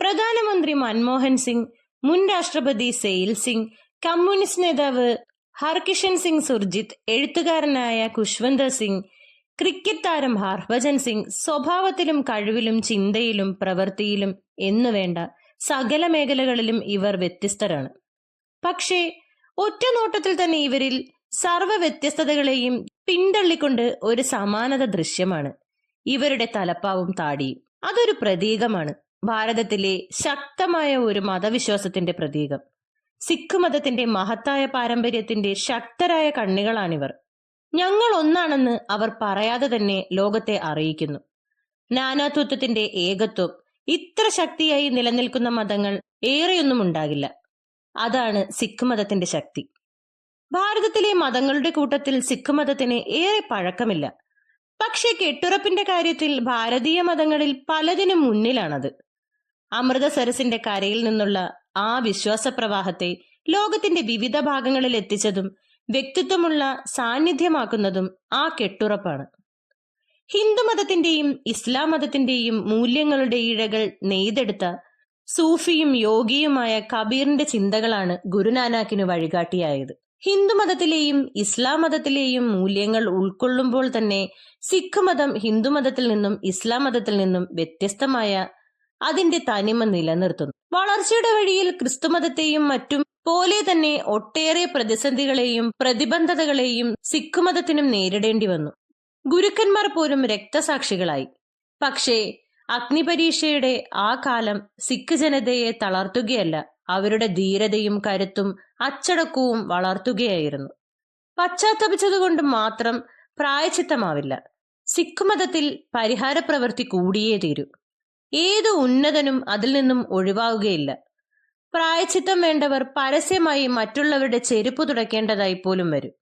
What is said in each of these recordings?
പ്രധാനമന്ത്രി മൻമോഹൻ സിംഗ് മുൻ രാഷ്ട്രപതി സെയിൽ സിംഗ് കമ്മ്യൂണിസ്റ്റ് നേതാവ് ഹർകിഷൻ സിംഗ് സുർജിത്ത് എഴുത്തുകാരനായ കുശ്വന്ത് സിംഗ് ക്രിക്കറ്റ് താരം ഹർഭജൻ സിംഗ് സ്വഭാവത്തിലും കഴിവിലും ചിന്തയിലും പ്രവൃത്തിയിലും എന്നുവേണ്ട സകല മേഖലകളിലും ഇവർ വ്യത്യസ്തരാണ്. പക്ഷേ ഒറ്റ നോട്ടത്തിൽ തന്നെ ഇവരിൽ സർവ വ്യത്യസ്തതകളെയും പിന്തള്ളിക്കൊണ്ട് ഒരു സമാനത ദൃശ്യമാണ്. ഇവരുടെ തലപ്പാവും താടിയും അതൊരു പ്രതീകമാണ്. ഭാരതത്തിലെ ശക്തമായ ഒരു മതവിശ്വാസത്തിന്റെ പ്രതീകം. സിഖ് മതത്തിന്റെ മഹത്തായ പാരമ്പര്യത്തിന്റെ ശക്തരായ കണ്ണികളാണിവർ. ഞങ്ങൾ ഒന്നാണെന്ന് അവർ പറയാതെ തന്നെ ലോകത്തെ അറിയിക്കുന്നു. നാനാത്വത്വത്തിന്റെ ഏകത്വം ഇത്ര ശക്തിയായി നിലനിൽക്കുന്ന മതങ്ങൾ ഏറെയൊന്നും ഉണ്ടാകില്ല. അതാണ് സിഖ് മതത്തിന്റെ ശക്തി. ഭാരതത്തിലെ മതങ്ങളുടെ കൂട്ടത്തിൽ സിഖ് മതത്തിന് ഏറെ പഴക്കമില്ല. പക്ഷേ കെട്ടുറപ്പിന്റെ കാര്യത്തിൽ ഭാരതീയ മതങ്ങളിൽ പലതിനും മുന്നിലാണത്. അമൃതസരസിന്റെ കരയിൽ നിന്നുള്ള ആ വിശ്വാസ പ്രവാഹത്തെ ലോകത്തിന്റെ വിവിധ ഭാഗങ്ങളിൽ എത്തിച്ചതും വ്യക്തിത്വമുള്ള സാന്നിധ്യമാക്കുന്നതും ആ കെട്ടുറപ്പാണ്. ഹിന്ദുമതത്തിന്റെയും ഇസ്ലാം മതത്തിന്റെയും മൂല്യങ്ങളുടെ ഇഴകൾ നെയ്തെടുത്ത സൂഫിയും യോഗിയുമായ കബീറിന്റെ ചിന്തകളാണ് ഗുരുനാനാക്കിന് വഴികാട്ടിയായത്. ഹിന്ദുമതത്തിലെയും ഇസ്ലാം മതത്തിലെയും മൂല്യങ്ങൾ ഉൾക്കൊള്ളുമ്പോൾ തന്നെ സിഖ് മതം ഹിന്ദുമതത്തിൽ നിന്നും ഇസ്ലാം മതത്തിൽ നിന്നും വ്യത്യസ്തമായ അതിന്റെ തനിമ നിലനിർത്തുന്നു. വളർച്ചയുടെ വഴിയിൽ ക്രിസ്തുമതത്തെയും മറ്റും പോലെ തന്നെ ഒട്ടേറെ പ്രതിസന്ധികളെയും പ്രതിബന്ധതകളെയും സിഖ് മതത്തിനും നേരിടേണ്ടി വന്നു. ഗുരുക്കന്മാർ പോലും രക്തസാക്ഷികളായി. പക്ഷേ അഗ്നിപരീക്ഷയുടെ ആ കാലം സിഖ് ജനതയെ തളർത്തുകയല്ല അവരുടെ ധീരതയും കരുത്തും അച്ചടക്കവും വളർത്തുകയായിരുന്നു. പശ്ചാത്തപിച്ചതുകൊണ്ട് മാത്രം പ്രായച്ചിത്തമാവില്ല. സിഖ് മതത്തിൽ പരിഹാര പ്രവൃത്തി കൂടിയേ തീരൂ. ഏതു ഉന്നതനും അതിൽ നിന്നും ഒഴിവാകുകയില്ല. പ്രായച്ചിത്തം വേണ്ടവർ പരസ്യമായി മറ്റുള്ളവരുടെ ചെരുപ്പ് തുടയ്ക്കേണ്ടതായി പോലും വരും.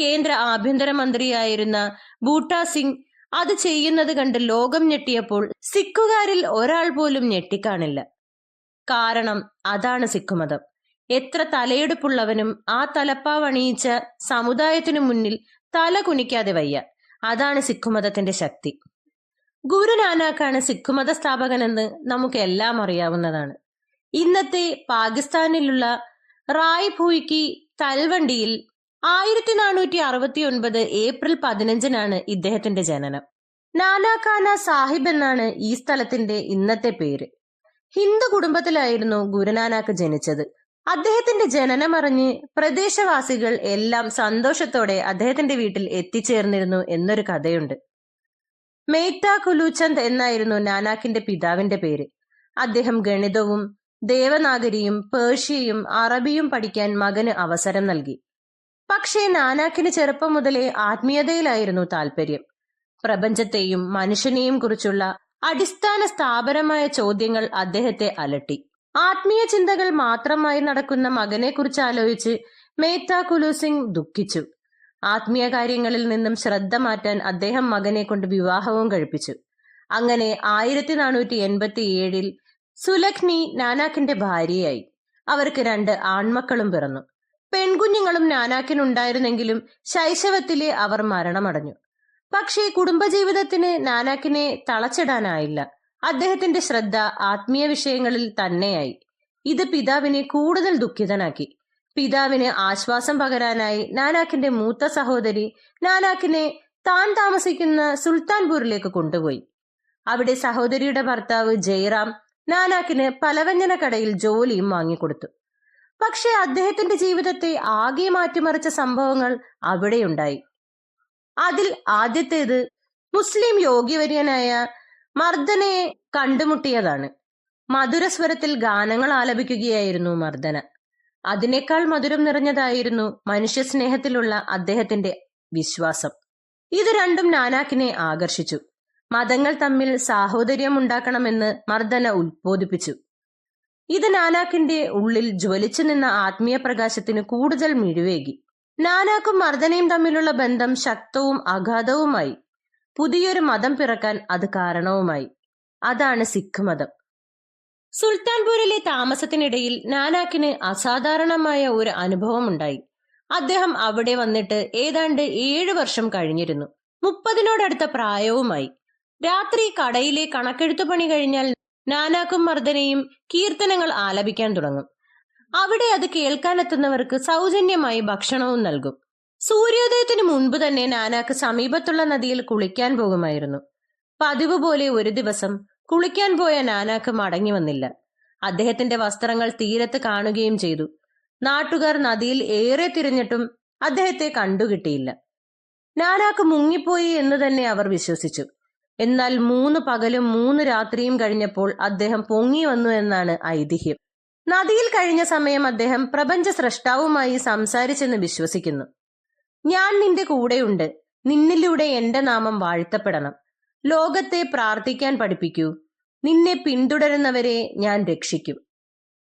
കേന്ദ്ര ആഭ്യന്തരമന്ത്രിയായിരുന്ന ബൂട്ടാ സിംഗ് അത് ചെയ്യുന്നത് കണ്ട് ലോകം ഞെട്ടിയപ്പോൾ സിഖുകാരിൽ ഒരാൾ പോലും ഞെട്ടിക്കാണില്ല. കാരണം അതാണ് സിഖുമതം എത്ര തലയെടുപ്പുള്ളവനും ആ തലപ്പാവണിയിച്ച സമുദായത്തിനു മുന്നിൽ തല കുനിക്കാതെ വയ്യ. അതാണ് സിഖുമതത്തിന്റെ ശക്തി. ഗുരുനാനാക്കാണ് സിഖ് മത സ്ഥാപകനെന്ന് നമുക്ക് എല്ലാം അറിയാവുന്നതാണ്. ഇന്നത്തെ പാകിസ്ഥാനിലുള്ള റായ് ഭൂയ്ക്ക് തൽവണ്ടിയിൽ ആയിരത്തി നാനൂറ്റി അറുപത്തി ഒൻപത് ഏപ്രിൽ പതിനഞ്ചിനാണ് ഇദ്ദേഹത്തിന്റെ ജനനം. നാനാഖാന സാഹിബ് എന്നാണ് ഈ സ്ഥലത്തിന്റെ ഇന്നത്തെ പേര്. ഹിന്ദു കുടുംബത്തിലായിരുന്നു ഗുരുനാനാക്ക് ജനിച്ചത്. അദ്ദേഹത്തിന്റെ ജനനമറിഞ്ഞ് പ്രദേശവാസികൾ എല്ലാം സന്തോഷത്തോടെ അദ്ദേഹത്തിന്റെ വീട്ടിൽ എത്തിച്ചേർന്നിരുന്നു എന്നൊരു കഥയുണ്ട്. മേത്ത കുലൂചന്ദ് എന്നായിരുന്നു നാനാക്കിന്റെ പിതാവിന്റെ പേര്. അദ്ദേഹം ഗണിതവും ദേവനാഗരിയും പേർഷ്യയും അറബിയും പഠിക്കാൻ മകന് അവസരം നൽകി. പക്ഷേ നാനാക്കിന് ചെറുപ്പം മുതലേ ആത്മീയതയിലായിരുന്നു താല്പര്യം. പ്രപഞ്ചത്തെയും മനുഷ്യനെയും കുറിച്ചുള്ള അടിസ്ഥാന സ്ഥാപനമായ ചോദ്യങ്ങൾ അദ്ദേഹത്തെ അലട്ടി. ആത്മീയ ചിന്തകൾ മാത്രമായി നടക്കുന്ന മകനെ കുറിച്ച് ആലോചിച്ച് മേത്ത കുലു സിംഗ് ദുഃഖിച്ചു. ആത്മീയ കാര്യങ്ങളിൽ നിന്നും ശ്രദ്ധ മാറ്റാൻ അദ്ദേഹം മകനെ കൊണ്ട് വിവാഹവും കഴിപ്പിച്ചു. അങ്ങനെ ആയിരത്തി നാനൂറ്റി എൺപത്തി ഏഴിൽ സുലഖ്നി നാനാക്കിന്റെ ഭാര്യയായി. അവർക്ക് രണ്ട് ആൺമക്കളും പിറന്നു. പെൺകുഞ്ഞുങ്ങളും നാനാക്കിനുണ്ടായിരുന്നെങ്കിലും ശൈശവത്തിലെ അവർ മരണമടഞ്ഞു. പക്ഷേ കുടുംബജീവിതത്തിന് നാനാക്കിനെ തളച്ചിടാനായില്ല. അദ്ദേഹത്തിന്റെ ശ്രദ്ധ ആത്മീയ വിഷയങ്ങളിൽ തന്നെയായി. ഇത് പിതാവിനെ കൂടുതൽ ദുഃഖിതനാക്കി. പിതാവിന് ആശ്വാസം പകരാനായി നാനാക്കിന്റെ മൂത്ത സഹോദരി നാനാക്കിനെ താൻ താമസിക്കുന്ന സുൽത്താൻപൂരിലേക്ക് കൊണ്ടുപോയി. അവിടെ സഹോദരിയുടെ ഭർത്താവ് ജയറാം നാനാക്കിന് പലവ്യഞ്ജന കടയിൽ ജോലിയും വാങ്ങിക്കൊടുത്തു. പക്ഷെ അദ്ദേഹത്തിന്റെ ജീവിതത്തെ ആകെ മാറ്റിമറിച്ച സംഭവങ്ങൾ അവിടെയുണ്ടായി. അതിൽ ആദ്യത്തേത് മുസ്ലിം യോഗ്യവര്യനായ മർദ്ദനയെ കണ്ടുമുട്ടിയതാണ്. മധുരസ്വരത്തിൽ ഗാനങ്ങൾ ആലപിക്കുകയായിരുന്നു മർദ്ദന അതിനേക്കാൾ മധുരം നിറഞ്ഞതായിരുന്നു മനുഷ്യസ്നേഹത്തിലുള്ള അദ്ദേഹത്തിന്റെ വിശ്വാസം. ഇത് രണ്ടും നാനാക്കിനെ ആകർഷിച്ചു. മതങ്ങൾ തമ്മിൽ സാഹോദര്യം ഉണ്ടാക്കണമെന്ന് മർദ്ദന ഉത്ബോധിപ്പിച്ചു. ഇത് നാനാക്കിന്റെ ഉള്ളിൽ ജ്വലിച്ചു നിന്ന ആത്മീയ പ്രകാശത്തിന് കൂടുതൽ മിഴിവേകി. നാനാക്കും മർദ്ദനയും തമ്മിലുള്ള ബന്ധം ശക്തവും അഗാധവുമായി പുതിയൊരു മതം പിറക്കാൻ അത് കാരണവുമായി. അതാണ് സിഖ് മതം. സുൽത്താൻപൂരിലെ താമസത്തിനിടയിൽ നാനാക്കിന് അസാധാരണമായ ഒരു അനുഭവമുണ്ടായി. അദ്ദേഹം അവിടെ വന്നിട്ട് ഏതാണ്ട് ഏഴു വർഷം കഴിഞ്ഞിരുന്നു. മുപ്പതിനോടടുത്ത പ്രായവുമായി. രാത്രി കടയിലെ കണക്കെഴുത്തു പണി കഴിഞ്ഞാൽ നാനാക്കും മർദ്ദനയും കീർത്തനങ്ങൾ ആലപിക്കാൻ തുടങ്ങും. അവിടെ അത് കേൾക്കാനെത്തുന്നവർക്ക് സൗജന്യമായി ഭക്ഷണവും നൽകും. സൂര്യോദയത്തിന് മുൻപ് തന്നെ നാനാക്ക് സമീപത്തുള്ള നദിയിൽ കുളിക്കാൻ പോകുമായിരുന്നു. പതിവ് പോലെ ഒരു ദിവസം കുളിക്കാൻ പോയ നാനാക്ക് മടങ്ങി വന്നില്ല. അദ്ദേഹത്തിന്റെ വസ്ത്രങ്ങൾ തീരത്ത് കാണുകയും ചെയ്തു. നാട്ടുകാർ നദിയിൽ ഏറെ തിരഞ്ഞിട്ടും അദ്ദേഹത്തെ കണ്ടുകിട്ടിയില്ല. നാനാക്ക് മുങ്ങിപ്പോയി എന്ന് തന്നെ അവർ വിശ്വസിച്ചു. എന്നാൽ മൂന്ന് പകലും മൂന്ന് രാത്രിയും കഴിഞ്ഞപ്പോൾ അദ്ദേഹം പൊങ്ങി വന്നു എന്നാണ് ഐതിഹ്യം. നദിയിൽ കഴിഞ്ഞ സമയം അദ്ദേഹം പ്രപഞ്ച സ്രഷ്ടാവുമായി സംസാരിച്ചെന്ന് വിശ്വസിക്കുന്നു. ഞാൻ നിന്റെ കൂടെയുണ്ട്. നിന്നിലൂടെ എന്റെ നാമം വാഴ്ത്തപ്പെടണം. ലോകത്തെ പ്രാർത്ഥിക്കാൻ പഠിപ്പിക്കൂ. നിന്നെ പിന്തുടരുന്നവരെ ഞാൻ രക്ഷിക്കും.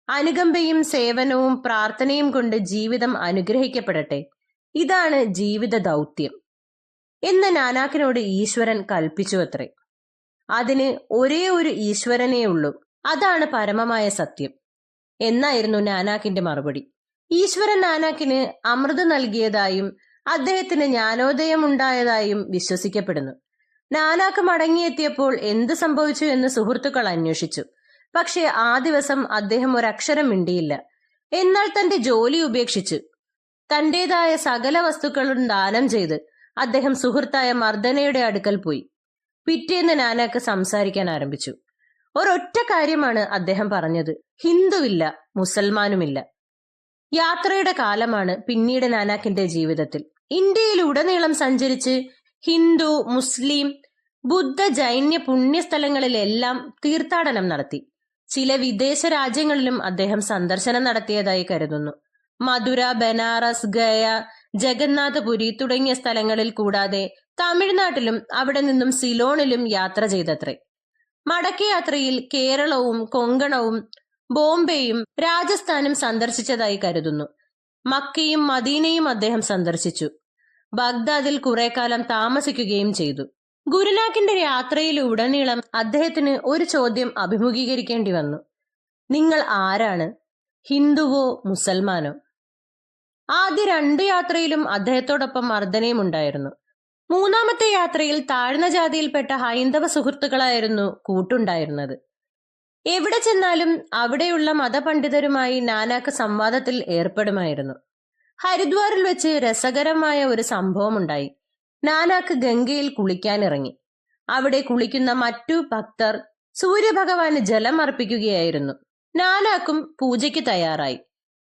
അനുകമ്പയും സേവനവും പ്രാർത്ഥനയും കൊണ്ട് ജീവിതം അനുഗ്രഹിക്കപ്പെടട്ടെ. ഇതാണ് ജീവിത ദൗത്യം. എന്ന് നാനാക്കിനോട് ഈശ്വരൻ കൽപ്പിച്ചു അത്രേ. അതിന് ഒരേ ഒരു ഈശ്വരനേ ഉള്ളൂ. അതാണ് പരമമായ സത്യം. എന്നായിരുന്നു നാനാക്കിന്റെ മറുപടി. ഈശ്വരൻ നാനാക്കിന് അമൃത് നൽകിയതായും അദ്ദേഹത്തിന് ജ്ഞാനോദയം ഉണ്ടായതായും വിശ്വസിക്കപ്പെടുന്നു. നാനാക്ക് മടങ്ങിയെത്തിയപ്പോൾ എന്ത് സംഭവിച്ചു എന്ന് സുഹൃത്തുക്കൾ അന്വേഷിച്ചു. പക്ഷെ ആ ദിവസം അദ്ദേഹം ഒരക്ഷരം മിണ്ടിയില്ല. എന്നാൽ തന്റെ ജോലി ഉപേക്ഷിച്ചു. തന്റേതായ സകല വസ്തുക്കളും ദാനം ചെയ്ത് അദ്ദേഹം സുഹൃത്തായ മർദ്ദനയുടെ അടുക്കൽ പോയി. പിറ്റേന്ന് നാനാക്ക് സംസാരിക്കാൻ ആരംഭിച്ചു. ഒരൊറ്റ കാര്യമാണ് അദ്ദേഹം പറഞ്ഞത്. ഹിന്ദുവില്ല മുസൽമാനുമില്ല. യാത്രയുടെ കാലമാണ് പിന്നീട് നാനാക്കിന്റെ ജീവിതത്തിൽ. ഇന്ത്യയിൽ ഉടനീളം സഞ്ചരിച്ച് ഹിന്ദു മുസ്ലിം ബുദ്ധ ജൈന്യ പുണ്യസ്ഥലങ്ങളിലെല്ലാം തീർത്ഥാടനം നടത്തി. ചില വിദേശ രാജ്യങ്ങളിലും അദ്ദേഹം സന്ദർശനം നടത്തിയതായി കരുതുന്നു. മധുര ബനാറസ് ഗയ ജഗന്നാഥപുരി തുടങ്ങിയ സ്ഥലങ്ങളിൽ കൂടാതെ തമിഴ്നാട്ടിലും അവിടെ നിന്നും സിലോണിലും യാത്ര ചെയ്തത്രേ. മടക്കയാത്രയിൽ കേരളവും കൊങ്കണവും ബോംബെയും രാജസ്ഥാനും സന്ദർശിച്ചതായി കരുതുന്നു. മക്കയും മദീനയും അദ്ദേഹം സന്ദർശിച്ചു. ബഗ്ദാദിൽ കുറെ കാലം താമസിക്കുകയും ചെയ്തു. ഗുരുനാക്കിന്റെ യാത്രയിൽ ഉടനീളം അദ്ദേഹത്തിന് ഒരു ചോദ്യം അഭിമുഖീകരിക്കേണ്ടി വന്നു. നിങ്ങൾ ആരാണ്? ഹിന്ദുവോ മുസൽമാനോ? ആദ്യ രണ്ട് യാത്രയിലും അദ്ദേഹത്തോടൊപ്പം മർദ്ദനയും ഉണ്ടായിരുന്നു. മൂന്നാമത്തെ യാത്രയിൽ താഴ്ന്ന ജാതിയിൽപ്പെട്ട ഹൈന്ദവ സുഹൃത്തുക്കളായിരുന്നു കൂട്ടുണ്ടായിരുന്നത്. എവിടെ ചെന്നാലും അവിടെയുള്ള മതപണ്ഡിതരുമായി നാനാക്ക് സംവാദത്തിൽ ഏർപ്പെടുമായിരുന്നു. ഹരിദ്വാറിൽ വെച്ച് രസകരമായ ഒരു സംഭവം ഉണ്ടായി നാനാക്ക് ഗംഗയിൽ കുളിക്കാനിറങ്ങി. അവിടെ കുളിക്കുന്ന മറ്റു ഭക്തർ സൂര്യഭഗവാന് ജലം അർപ്പിക്കുകയായിരുന്നു. നാനാക്കും പൂജയ്ക്ക് തയ്യാറായി.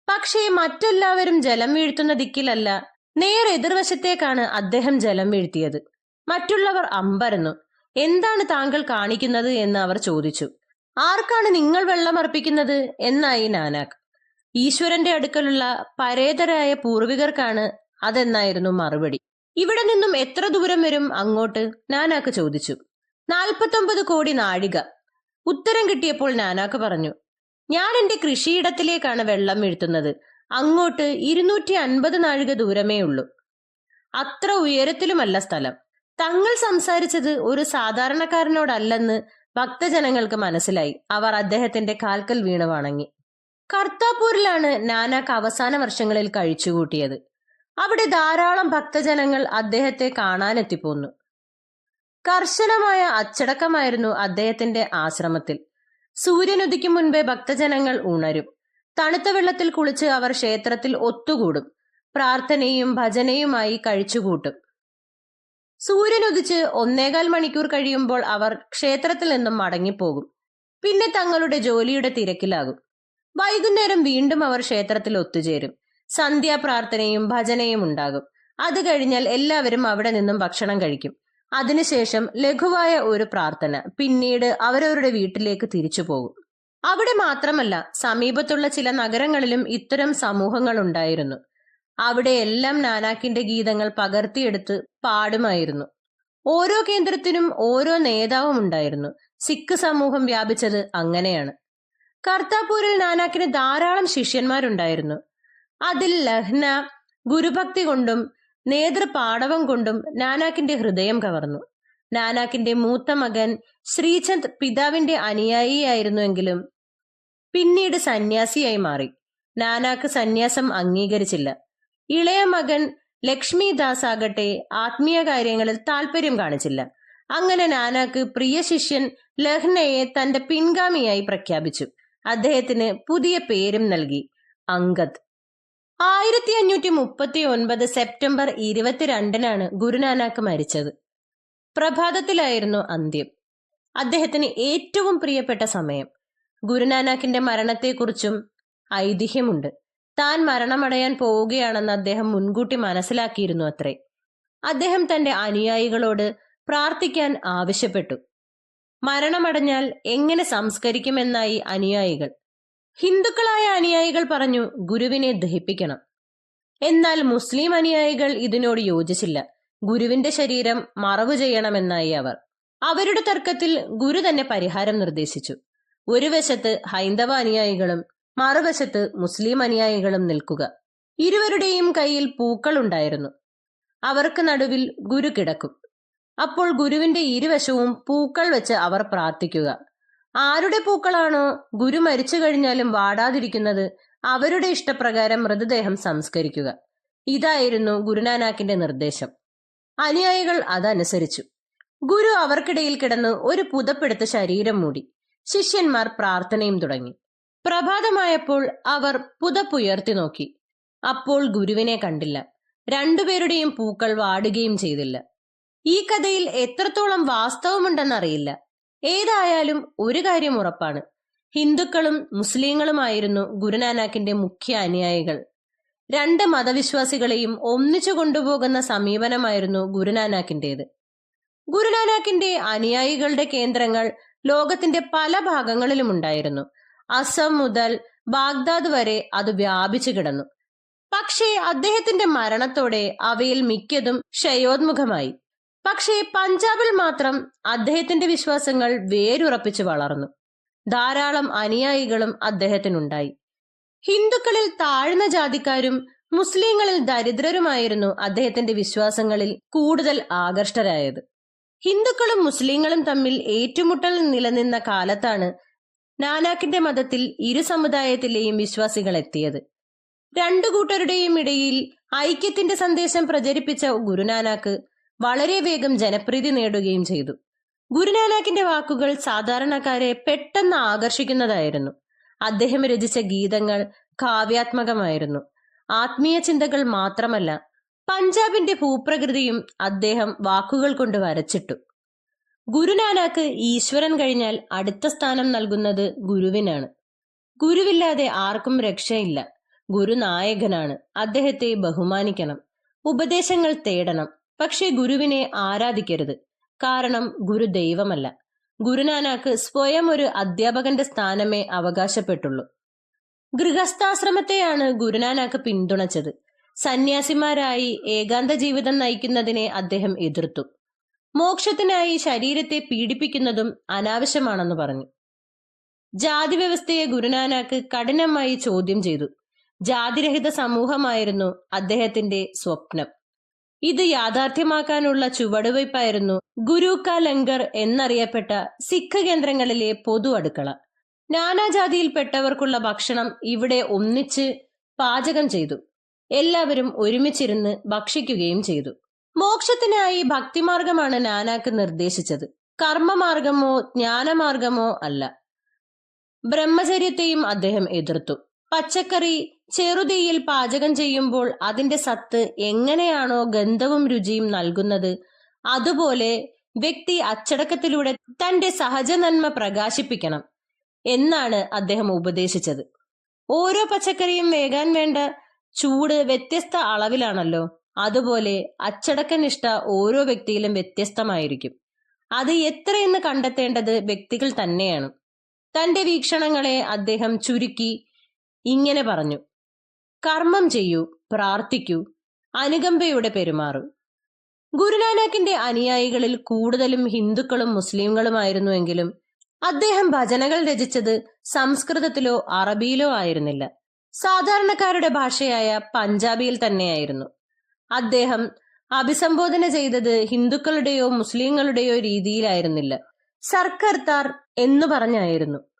പക്ഷേ മറ്റെല്ലാവരും ജലം വീഴ്ത്തുന്ന ദിക്കിലല്ല നേരെ എതിർവശത്തേക്കാണ് അദ്ദേഹം ജലം വീഴ്ത്തിയത്. മറ്റുള്ളവർ അമ്പരന്നു. എന്താണ് താങ്കൾ കാണിക്കുന്നത് എന്ന് അവർ ചോദിച്ചു. ആർക്കാണ് നിങ്ങൾ വെള്ളം അർപ്പിക്കുന്നത്? എന്നായി നാനാക്ക്. ഈശ്വരന്റെ അടുക്കലുള്ള പരേതരായ പൂർവികർക്കാണ് അതെന്നായിരുന്നു മറുപടി. ഇവിടെ നിന്നും എത്ര ദൂരം വരും അങ്ങോട്ട് നാനാക്ക് ചോദിച്ചു. നാൽപ്പത്തൊമ്പത് കോടി നാഴിക. ഉത്തരം കിട്ടിയപ്പോൾ നാനാക്ക് പറഞ്ഞു ഞാൻ എന്റെ കൃഷിയിടത്തിലേക്കാണ് വെള്ളം വീഴ്ത്തുന്നത്. അങ്ങോട്ട് ഇരുന്നൂറ്റി അൻപത് നാഴിക ദൂരമേ ഉള്ളൂ. അത്ര ഉയരത്തിലുമല്ല സ്ഥലം. തങ്ങൾ സംസാരിച്ചത് ഒരു സാധാരണക്കാരനോടല്ലെന്ന് ഭക്തജനങ്ങൾക്ക് മനസ്സിലായി. അവർ അദ്ദേഹത്തിന്റെ കാൽക്കൽ വീണ് വണങ്ങി. കർത്താപൂരിലാണ് നാനാക്ക് അവസാന വർഷങ്ങളിൽ കഴിച്ചുകൂട്ടിയത്. അവിടെ ധാരാളം ഭക്തജനങ്ങൾ അദ്ദേഹത്തെ കാണാനെത്തിപ്പോന്നു. കർശനമായ അച്ചടക്കമായിരുന്നു അദ്ദേഹത്തിന്റെ ആശ്രമത്തിൽ. സൂര്യനുദിക്കും മുൻപേ ഭക്തജനങ്ങൾ ഉണരും. തണുത്ത വെള്ളത്തിൽ കുളിച്ച് അവർ ക്ഷേത്രത്തിൽ ഒത്തുകൂടും. പ്രാർത്ഥനയും ഭജനയുമായി കഴിച്ചുകൂട്ടും. സൂര്യനുദിച്ച് ഒന്നേകാൽ മണിക്കൂർ കഴിയുമ്പോൾ അവർ ക്ഷേത്രത്തിൽ നിന്നും മടങ്ങിപ്പോകും. പിന്നെ തങ്ങളുടെ ജോലിയുടെ തിരക്കിലാകും. വൈകുന്നേരം വീണ്ടും അവർ ക്ഷേത്രത്തിൽ ഒത്തുചേരും. സന്ധ്യാപ്രാർത്ഥനയും ഭജനയും ഉണ്ടാകും. അത് കഴിഞ്ഞാൽ എല്ലാവരും അവിടെ നിന്നും ഭക്ഷണം കഴിക്കും. അതിനുശേഷം ലഘുവായ ഒരു പ്രാർത്ഥന പിന്നീട് അവരവരുടെ വീട്ടിലേക്ക് തിരിച്ചു പോകും. അവിടെ മാത്രമല്ല സമീപത്തുള്ള ചില നഗരങ്ങളിലും ഇത്തരം സമൂഹങ്ങൾ ഉണ്ടായിരുന്നു. അവിടെയെല്ലാം നാനാക്കിന്റെ ഗീതങ്ങൾ പകർത്തിയെടുത്ത് പാടുമായിരുന്നു. ഓരോ കേന്ദ്രത്തിനും ഓരോ നേതാവും ഉണ്ടായിരുന്നു. സിഖ് സമൂഹം വ്യാപിച്ചത് അങ്ങനെയാണ്. കർത്താപൂരിൽ നാനാക്കിന് ധാരാളം ശിഷ്യന്മാരുണ്ടായിരുന്നു. അതിൽ ലഹ്ന ഗുരുഭക്തി കൊണ്ടും നേതൃപാടവം കൊണ്ടും നാനാക്കിന്റെ ഹൃദയം കവർന്നു. നാനാക്കിന്റെ മൂത്ത മകൻ ശ്രീചന്ദ് പിതാവിന്റെ അനുയായിയായിരുന്നുവെങ്കിലും പിന്നീട് സന്യാസിയായി മാറി. നാനാക്ക് സന്യാസം അംഗീകരിച്ചില്ല. ഇളയ മകൻ ലക്ഷ്മിദാസ് ആകട്ടെ ആത്മീയ കാര്യങ്ങളിൽ താല്പര്യം കാണിച്ചില്ല. അങ്ങനെ നാനാക്ക് പ്രിയ ശിഷ്യൻ ലഹ്നയെ തന്റെ പിൻഗാമിയായി പ്രഖ്യാപിച്ചു. അദ്ദേഹത്തിന് പുതിയ പേരും നൽകി. അങ്കദ്. ആയിരത്തി അഞ്ഞൂറ്റി മുപ്പത്തി ഒൻപത് സെപ്റ്റംബർ ഇരുപത്തിരണ്ടിനാണ് ഗുരുനാനാക്ക് മരിച്ചത്. പ്രഭാതത്തിലായിരുന്നു അന്ത്യം. അദ്ദേഹത്തിന് ഏറ്റവും പ്രിയപ്പെട്ട സമയം. ഗുരുനാനാക്കിന്റെ മരണത്തെക്കുറിച്ചും ഐതിഹ്യമുണ്ട്. താൻ മരണമടയാൻ പോവുകയാണെന്ന് അദ്ദേഹം മുൻകൂട്ടി മനസ്സിലാക്കിയിരുന്നു അത്രേ. അദ്ദേഹം തന്റെ അനുയായികളോട് പ്രാർത്ഥിക്കാൻ ആവശ്യപ്പെട്ടു. മരണമടഞ്ഞാൽ എങ്ങനെ സംസ്കരിക്കുമെന്നായി അനുയായികൾ. ഹിന്ദുക്കളായ അനുയായികൾ പറഞ്ഞു ഗുരുവിനെ ദഹിപ്പിക്കണം. എന്നാൽ മുസ്ലിം അനുയായികൾ ഇതിനോട് യോജിച്ചില്ല. ഗുരുവിന്റെ ശരീരം മറവ് ചെയ്യണമെന്നായി അവർ. അവരുടെ തർക്കത്തിൽ ഗുരു തന്നെ പരിഹാരം നിർദ്ദേശിച്ചു. ഒരു വശത്ത് ഹൈന്ദവ അനുയായികളും മറുവശത്ത് മുസ്ലിം അനുയായികളും നിൽക്കുക. ഇരുവരുടെയും കയ്യിൽ പൂക്കൾ ഉണ്ടായിരുന്നു. അവർക്ക് നടുവിൽ ഗുരു കിടക്കും. അപ്പോൾ ഗുരുവിന്റെ ഇരുവശവും പൂക്കൾ വെച്ച് അവർ പ്രാർത്ഥിക്കുക. ആരുടെ പൂക്കളാണോ? ഗുരു മരിച്ചു കഴിഞ്ഞാലും വാടാതിരിക്കുന്നത് അവരുടെ ഇഷ്ടപ്രകാരം മൃതദേഹം സംസ്കരിക്കുക. ഇതായിരുന്നു ഗുരുനാനാക്കിന്റെ നിർദ്ദേശം. അനുയായികൾ അതനുസരിച്ചു. ഗുരു അവർക്കിടയിൽ കിടന്ന് ഒരു പുതപ്പെടുത്ത ശരീരം മൂടി. ശിഷ്യന്മാർ പ്രാർത്ഥനയും തുടങ്ങി. പ്രഭാതമായപ്പോൾ അവർ പുതപ്പുയർത്തി നോക്കി. അപ്പോൾ ഗുരുവിനെ കണ്ടില്ല. രണ്ടുപേരുടെയും പൂക്കൾ വാടുകയും ചെയ്തില്ല. ഈ കഥയിൽ എത്രത്തോളം വാസ്തവമുണ്ടെന്നറിയില്ല. ഏതായാലും ഒരു കാര്യം ഉറപ്പാണ്. ഹിന്ദുക്കളും മുസ്ലിങ്ങളുമായിരുന്നു ഗുരുനാനാക്കിന്റെ മുഖ്യ അനുയായികൾ. രണ്ട് മതവിശ്വാസികളെയും ഒന്നിച്ചു കൊണ്ടുപോകുന്ന സമീപനമായിരുന്നു ഗുരുനാനാക്കിന്റേത്. ഗുരുനാനാക്കിന്റെ അനുയായികളുടെ കേന്ദ്രങ്ങൾ ലോകത്തിന്റെ പല ഭാഗങ്ങളിലും ഉണ്ടായിരുന്നു. അസം മുതൽ ബാഗ്ദാദ് വരെ അത് വ്യാപിച്ചു കിടന്നു. പക്ഷേ അദ്ദേഹത്തിന്റെ മരണത്തോടെ അവയിൽ മിക്കതും ക്ഷയോന്മുഖമായി. പക്ഷേ പഞ്ചാബിൽ മാത്രം അദ്ദേഹത്തിന്റെ വിശ്വാസങ്ങൾ വേരുറപ്പിച്ചു വളർന്നു. ധാരാളം അനുയായികളും അദ്ദേഹത്തിനുണ്ടായി. ഹിന്ദുക്കളിൽ താഴ്ന്ന ജാതിക്കാരും മുസ്ലിങ്ങളിൽ ദരിദ്രരുമായിരുന്നു അദ്ദേഹത്തിന്റെ വിശ്വാസങ്ങളിൽ കൂടുതൽ ആകർഷ്ടരായത് ഹിന്ദുക്കളും മുസ്ലിങ്ങളും തമ്മിൽ ഏറ്റുമുട്ടൽ നിലനിന്ന കാലത്താണ് നാനാക്കിന്റെ മതത്തിൽ ഇരു സമുദായത്തിലെയും വിശ്വാസികൾ എത്തിയത്. രണ്ടു കൂട്ടരുടെയും ഇടയിൽ ഐക്യത്തിന്റെ സന്ദേശം പ്രചരിപ്പിച്ച ഗുരുനാനാക്ക് വളരെ വേഗം ജനപ്രീതി നേടുകയും ചെയ്തു. ഗുരുനാനാക്കിന്റെ വാക്കുകൾ സാധാരണക്കാരെ പെട്ടെന്ന് ആകർഷിക്കുന്നതായിരുന്നു. അദ്ദേഹം രചിച്ച ഗീതങ്ങൾ കാവ്യാത്മകമായിരുന്നു. ആത്മീയ ചിന്തകൾ മാത്രമല്ല പഞ്ചാബിന്റെ ഭൂപ്രകൃതിയും അദ്ദേഹം വാക്കുകൾ കൊണ്ട് വരച്ചിട്ടു. ഗുരുനാനാക്ക് ഈശ്വരൻ കഴിഞ്ഞാൽ അടുത്ത സ്ഥാനം നൽകുന്നത് ഗുരുവിനാണ്. ഗുരുവില്ലാതെ ആർക്കും രക്ഷയില്ല. ഗുരു നായകനാണ് അദ്ദേഹത്തെ ബഹുമാനിക്കണം. ഉപദേശങ്ങൾ തേടണം. പക്ഷേ ഗുരുവിനെ ആരാധിക്കരുത്. കാരണം ഗുരു ദൈവമല്ല. ഗുരുനാനാക്ക് സ്വയം ഒരു അധ്യാപകന്റെ സ്ഥാനമേ അവകാശപ്പെട്ടുള്ളൂ. ഗൃഹസ്ഥാശ്രമത്തെയാണ് ഗുരുനാനാക്ക് പിന്തുണച്ചത്. സന്യാസിമാരായി ഏകാന്ത ജീവിതം നയിക്കുന്നതിനെ അദ്ദേഹം എതിർത്തു. മോക്ഷത്തിനായി ശരീരത്തെ പീഡിപ്പിക്കുന്നതും അനാവശ്യമാണെന്ന് പറഞ്ഞു. ജാതി വ്യവസ്ഥയെ ഗുരുനാനാക്ക് കഠിനമായി ചോദ്യം ചെയ്തു. ജാതിരഹിത സമൂഹമായിരുന്നു അദ്ദേഹത്തിന്റെ സ്വപ്നം. ഇത് യാഥാർത്ഥ്യമാക്കാനുള്ള ചുവടുവയ്പായിരുന്നു ഗുരു കാ ലങ്കർ എന്നറിയപ്പെട്ട സിഖ് കേന്ദ്രങ്ങളിലെ പൊതു അടുക്കള. നാനാജാതിയിൽപ്പെട്ടവർക്കുള്ള ഭക്ഷണം ഇവിടെ ഒന്നിച്ച് പാചകം ചെയ്തു. എല്ലാവരും ഒരുമിച്ചിരുന്ന് ഭക്ഷിക്കുകയും ചെയ്തു. മോക്ഷത്തിനായി ഭക്തിമാർഗമാണ് നാനാക്ക് നിർദ്ദേശിച്ചത്. കർമ്മമാർഗമോ ജ്ഞാനമാർഗമോ അല്ല. ബ്രഹ്മചര്യത്തെയും അദ്ദേഹം എതിർത്തു. പച്ചക്കറി ചെറുതീയിൽ പാചകം ചെയ്യുമ്പോൾ അതിന്റെ സത്ത് എങ്ങനെയാണോ ഗന്ധവും രുചിയും നൽകുന്നത്? അതുപോലെ വ്യക്തി അച്ചടക്കത്തിലൂടെ തന്റെ സഹജ നന്മ പ്രകാശിപ്പിക്കണം എന്നാണ് അദ്ദേഹം ഉപദേശിച്ചത്. ഓരോ പച്ചക്കറിയും വേകാൻ വേണ്ട ചൂട് വ്യത്യസ്ത അളവിലാണല്ലോ. അതുപോലെ അച്ചടക്കനിഷ്ഠ ഓരോ വ്യക്തിയിലും വ്യത്യസ്തമായിരിക്കും. അത് എത്രയെന്ന് കണ്ടെത്തേണ്ടത് വ്യക്തികൾ തന്നെയാണ്. തന്റെ വീക്ഷണങ്ങളെ അദ്ദേഹം ചുരുക്കി ഇങ്ങനെ പറഞ്ഞു. കർമ്മം ചെയ്യൂ പ്രാർത്ഥിക്കൂ അനുകമ്പയോടെ പെരുമാറൂ. ഗുരുനാനാക്കിന്റെ അനുയായികളിൽ കൂടുതലും ഹിന്ദുക്കളും മുസ്ലിങ്ങളുമായിരുന്നുവെങ്കിലും അദ്ദേഹം ഭജനകൾ രചിച്ചത് സംസ്കൃതത്തിലോ അറബിയിലോ ആയിരുന്നില്ല. സാധാരണക്കാരുടെ ഭാഷയായ പഞ്ചാബിയിൽ തന്നെയായിരുന്നു. അദ്ദേഹം അഭിസംബോധന ചെയ്തത് ഹിന്ദുക്കളുടെയോ മുസ്ലിങ്ങളുടെയോ രീതിയിലായിരുന്നില്ല. സർക്കർത്താർ എന്നു പറഞ്ഞായിരുന്നു.